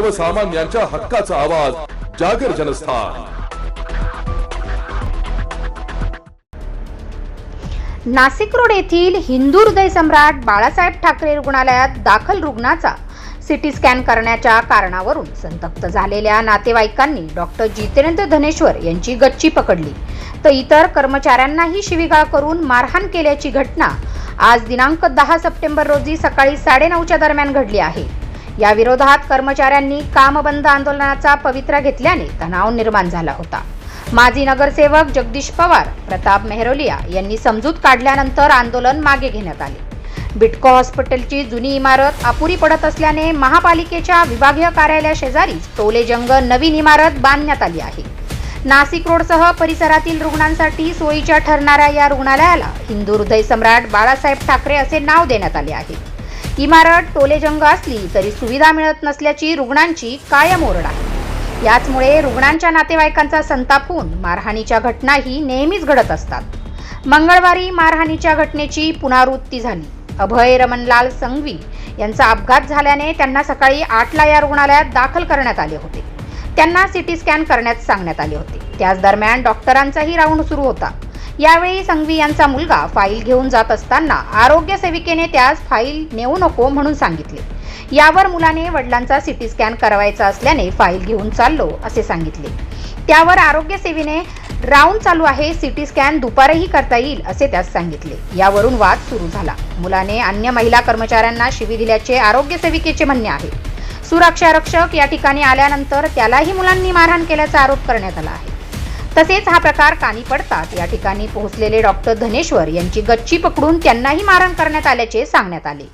सर्वसामान्यांच्या हक्काचा आवाज जागर जनस्थान. नाशिक रोड येथील हिंदू हृदय सम्राट बाळासाहेब ठाकरे रुग्णालयात दाखल रुग्णाचा सिटी स्कॅन करण्याच्या कारणावरून संतप्त झालेल्या नातेवाईकांनी डॉक्टर जितेंद्र धनेश्वर यांची गच्ची पकडली. तर इतर कर्मचाऱ्यांनाही शिवीगाळ करून मारहाण केल्याची घटना आज दिनांक दहा सप्टेंबर रोजी सकाळी साडेनऊच्या दरम्यान घडली आहे. या विरोधात कर्मचाऱ्यांनी कामबंद आंदोलनाचा पवित्रा घेतल्याने तणाव निर्माण झाला होता. माजी नगरसेवक जगदीश पवार प्रताप मेहरोलिया यांनी समजूत काढल्यानंतर आंदोलन मागे घेण्यात आले. बिटको हॉस्पिटलची जुनी इमारत अपुरी पडत असल्याने महापालिकेच्या विभागीय कार्यालयाशेजारीच टोलेजंग नवीन इमारत बांधण्यात आली आहे. नाशिक रोडसह परिसरातील रुग्णांसाठी सोयीच्या ठरणाऱ्या या रुग्णालयाला हिंदू हृदय सम्राट बाळासाहेब ठाकरे असे नाव देण्यात आले आहे. इमारत टोलेजंग असली तरी सुविधा मिळत नसल्याची रुग्णांची कायम ओरड आहे. याचमुळे रुग्णांच्या नातेवाईकांचा संताप होऊन मारहाणीच्या घटनाही नेहमीच घडत असतात. मंगळवारी मारहाणीच्या घटनेची पुनरावृत्ती झाली. अभय रमणलाल संघवी यांचा अपघात झाल्याने त्यांना सकाळी आठला या रुग्णालयात दाखल करण्यात आले होते. त्यांना सिटी स्कॅन करण्यास सांगण्यात आले होते. त्याच दरम्यान डॉक्टरांचाही राऊंड सुरू होता. यावेळी संघवी यांचा मुलगा फाईल घेऊन जात असताना आरोग्य सेविकेने त्यास फाईल नेऊ नको म्हणून सांगितले. यावर मुलाने वडिलांचा सिटी स्कॅन करावायचा असल्याने फाईल घेऊन चाललो असे सांगितले. त्यावर आरोग्य सेवेने राऊंड चालू आहे सिटी स्कॅन दुपारही करता येईल असे त्यास सांगितले. यावरून वाद सुरू झाला. मुलाने अन्य महिला कर्मचाऱ्यांना शिवी दिल्याचे आरोग्य सेविकेचे म्हणणे आहे. सुरक्षा रक्षक या ठिकाणी आल्यानंतर त्यालाही मुलांनी मारहाण केल्याचा आरोप करण्यात आला आहे. तसेच हा प्रकार कानी पडताच या ठिकाणी पोहोचलेले डॉक्टर धनेश्वर यांची गच्ची पकडून त्यांनाही मारण करण्यात आल्याचे सांगण्यात आले.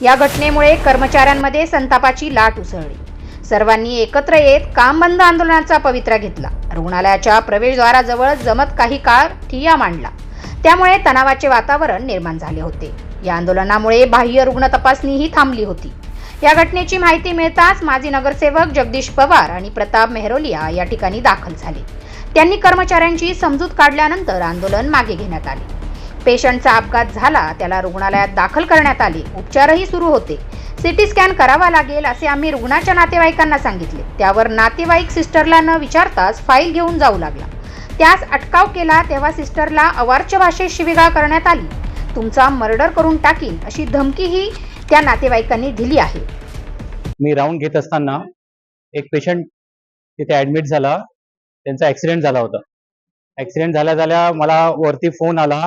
या घटनेमुळे कर्मचाऱ्यांमध्ये संतापाची लाट उसळली. सर्वांनी एकत्र येत काम बंद आंदोलनाचा पवित्रा घेतला. रुग्णालयाच्या प्रवेशद्वाराजवळ जमत काही काळ ठिय्या मांडला. त्यामुळे तणावाचे वातावरण निर्माण झाले होते. या आंदोलनामुळे बाह्य रुग्ण तपासणीही थांबली होती. या घटनेची माहिती मिळताच माजी नगरसेवक जगदीश पवार आणि प्रताप मेहरोलिया या ठिकाणी दाखल झाले. त्यांनी कर्मचाऱ्यांची समजूत काढल्यानंतर आंदोलन मागे घेण्यात आले. पेशंटचा अपघात झाला त्याला रुग्णालयात दाखल करण्यात आले. उपचारही सुरू होते. सिटी स्कॅन करावा लागेल असे आम्ही रुग्णाच्या नातेवाईकांना सांगितले. त्यावर नातेवाईक सिस्टरला न विचारताच फाईल घेऊन जाऊ लागला. त्यास अटकाव केला तेव्हा सिस्टरला अवार्च भाषेत शिविगाळ करण्यात आली. तुमचा मर्डर करून टाकीन अशी धमकीही त्या नातेवाईकांनी दिली आहे. मी राऊंड घेत असताना एक पेशंट तिथे ऍडमिट झाला. त्यांचा ऍक्सिडेंट झाला होता. ऍक्सिडेंट झाल्या झाल्या मला वरती फोन आला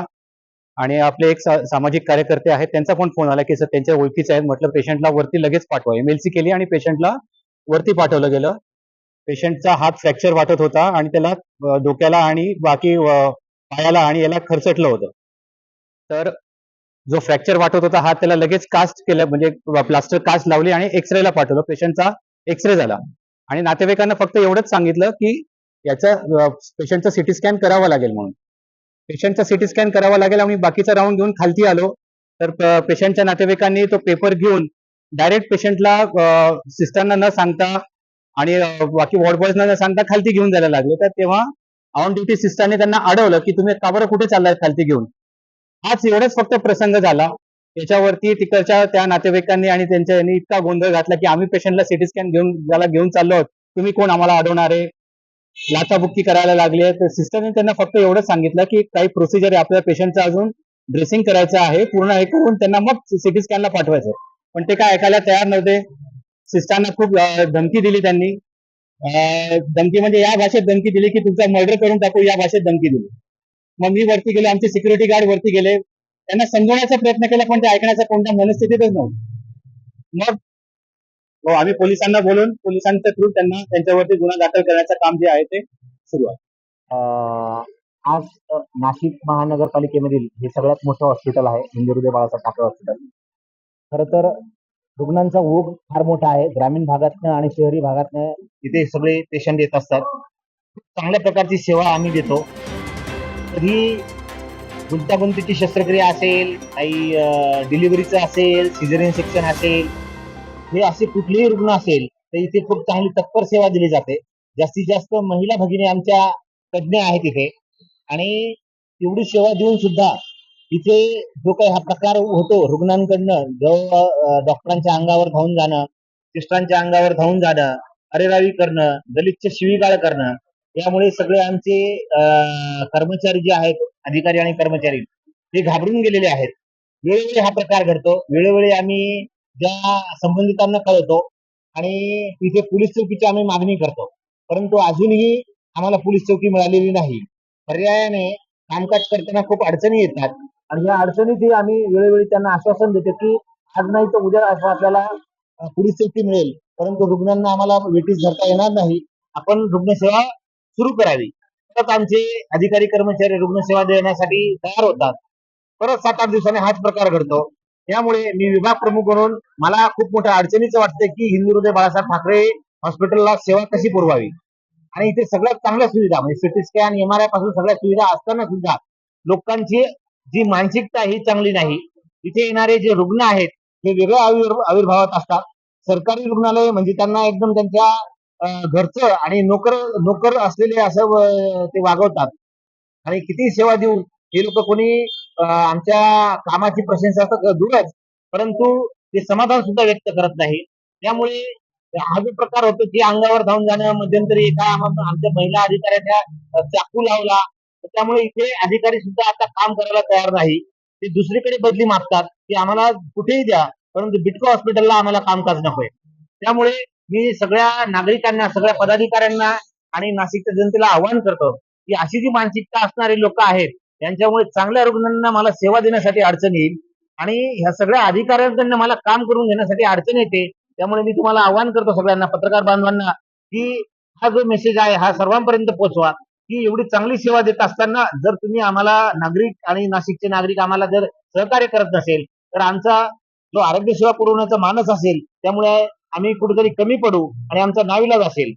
आणि आपले एक सामाजिक कार्यकर्ते आहेत त्यांचा पण फोन आला की सर त्यांच्या ओळखीचे आहेत. म्हटलं पेशंटला वरती लगेच पाठवा. एमएलसी केली आणि पेशंटला वरती पाठवलं गेलं. पेशंटचा हात फ्रॅक्चर वाटत होता आणि त्याला डोक्याला आणि बाकी पायाला आणि याला खरचटलं होतं. तर जो फ्रॅक्चर वाटत होता हात त्याला लगेच कास्ट केलं म्हणजे प्लास्टर कास्ट लावली आणि एक्सरेला पाठवलं. पेशंटचा एक्सरे झाला. आणि नातेवाईकांना फक्त एवढंच सांगितलं की याचा पेशंटचा सिटी स्कॅन करावा लागेल म्हणून. पेशंटचा सिटी स्कॅन करावा लागेल आम्ही बाकीचा राऊंड घेऊन खालती आलो. तर पेशंटच्या नातेवाईकांनी तो पेपर घेऊन डायरेक्ट पेशंटला सिस्टरना न सांगता आणि बाकी वॉर्ड बॉयजना न सांगता खालती घेऊन जायला लागले. तर तेव्हा ऑन ड्युटी सिस्टरने त्यांना अडवलं की तुम्ही का बरं कुठे चाललाय खालती घेऊन? हाच एवढाच फक्त प्रसंग झाला. त्याच्यावरती तिकडच्या त्या नातेवाईकांनी आणि त्यांच्या यांनी इतका गोंधळ घातला की आम्ही पेशंटला सिटी स्कॅन घेऊन ज्याला घेऊन चाललो आहोत तुम्ही कोण आम्हाला अडवणार आहे? लाचाबुक्की करायला लागली तर सिस्टरने त्यांना फक्त एवढंच सांगितलं की काही प्रोसिजर आहे आपल्या पेशंटचं अजून. ड्रेसिंग करायचं आहे. पूर्ण हे करून त्यांना मग सिटी स्कॅनला पाठवायचं पण ते काय ऐकायला तयार नव्हते. सिस्टरना खूप धमकी दिली त्यांनी. धमकी म्हणजे या भाषेत धमकी दिली की तुमचा मर्डर करून टाकू या भाषेत धमकी दिली. मग मी वरती गेलो आमचे सिक्युरिटी गार्ड वरती गेले. त्यांना समजवण्याचा प्रयत्न केला पण ते ऐकण्याचा कोणत्या मनस्थितीतच नव्हतं. मग हो, आम्ही पोलिसांना बोलून पोलिसांच्या थ्रू त्यांना त्यांच्यावरती गुन्हा दाखल करण्याचं काम जे आहे ते सुरू आहे. आज नाशिक महानगरपालिकेमधील हे सगळ्यात मोठं हॉस्पिटल आहे हिंदू बाळासाहेब ठाकरे हॉस्पिटल खरं तर रुग्णांचा ओघ फार मोठा आहे. ग्रामीण भागातनं आणि शहरी भागातनं इथे सगळे पेशंट येत असतात. चांगल्या प्रकारची सेवा आम्ही देतो. तरी गुंतागुंतीची शस्त्रक्रिया असेल काही डिलिव्हरीचं असेल सिझरियन सेक्शन असेल हे असे कुठलेही रुग्ण असेल तर इथे खूप चांगली तत्पर सेवा दिली जाते. जास्तीत जास्त महिला भगिनी आमच्या तज्ज्ञ आहेत इथे. आणि एवढी सेवा देऊन सुद्धा इथे जो काही हा प्रकार होतो रुग्णांकडनं जो डॉक्टरांच्या अंगावर धावून जाणं सिस्टरांच्या अंगावर धावून जाणं अरेरावी करणं दलितचे शिवीगाळ करणं यामुळे सगळे आमचे कर्मचारी जे आहेत अधिकारी आणि कर्मचारी ते घाबरून गेलेले आहेत. वेळोवेळी हा प्रकार घडतो. वेळोवेळी आम्ही ज्या संबंधितांना कळवतो आणि तिथे पोलीस चौकीची आम्ही मागणी करतो. परंतु अजूनही आम्हाला पोलीस चौकी मिळालेली नाही. पर्यायाने कामकाज करताना खूप अडचणी येतात. आणि या अडचणीतही आम्ही वेळोवेळी त्यांना आश्वासन देतो की आज नाही तर उद्या असं आपल्याला पोलीस चौकी मिळेल. परंतु रुग्णांना आम्हाला वेटीस धरता येणार नाही. आपण रुग्णसेवा सुरू करावी. परत आमचे अधिकारी कर्मचारी रुग्णसेवा देण्यासाठी तयार होतात. परत सात आठ दिवसांनी हाच प्रकार घडतो. त्यामुळे मी विभाग प्रमुख म्हणून मला खूप मोठ्या अडचणीचं वाटतं की हिंदू हृदय बाळासाहेब ठाकरे हॉस्पिटलला सेवा कशी पुरवावी? आणि इथे सगळ्यात चांगल्या सुविधा म्हणजे सिटी स्कॅन एम आर आयपासून सगळ्या सुविधा असताना सुद्धा लोकांची जी मानसिकता ही चांगली नाही. इथे येणारे जे रुग्ण आहेत हे वेगळ्या आविर्- आविर्भावात असतात. सरकारी रुग्णालय म्हणजे त्यांना एकदम त्यांच्या घरचं आणि नोकर नोकर असलेले असं ते वागवतात. आणि किती सेवा देऊन हे लोक कोणी आमच्या कामाची प्रशंसा तर दूरच. परंतु ते समाधान सुद्धा व्यक्त करत नाही. त्यामुळे हा जो प्रकार होतो की अंगावर धावून जाणं मध्यंतरी एका आमच्या महिला अधिकाऱ्याच्या चाकू लावला. त्यामुळे इथे अधिकारी सुद्धा आता काम करायला तयार नाही. ते दुसरीकडे बदली मागतात की आम्हाला कुठेही द्या परंतु बिटको हॉस्पिटलला आम्हाला कामकाज नकोय त्यामुळे मी सगळ्या नागरिकांना सगळ्या पदाधिकाऱ्यांना आणि नाशिकच्या जनतेला आवाहन करतो की अशी जी मानसिकता असणारी लोक आहेत त्यांच्यामुळे चांगल्या रुग्णांना मला सेवा देण्यासाठी अडचण येईल. आणि ह्या सगळ्या अधिकाऱ्यांकडनं मला काम करून घेण्यासाठी अडचण येते. त्यामुळे मी तुम्हाला आवाहन करतो सगळ्यांना पत्रकार बांधवांना की हा जो मेसेज आहे हा सर्वांपर्यंत पोहोचवा. की एवढी चांगली सेवा देत असताना जर तुम्ही आम्हाला नागरिक आणि नाशिकचे नागरिक आम्हाला जर सहकार्य करत नसेल तर आमचा जो आरोग्य सेवा पुरवण्याचा मानस असेल त्यामुळे आम्ही कुठेतरी कमी पडू आणि आमचा नाविलाज असेल.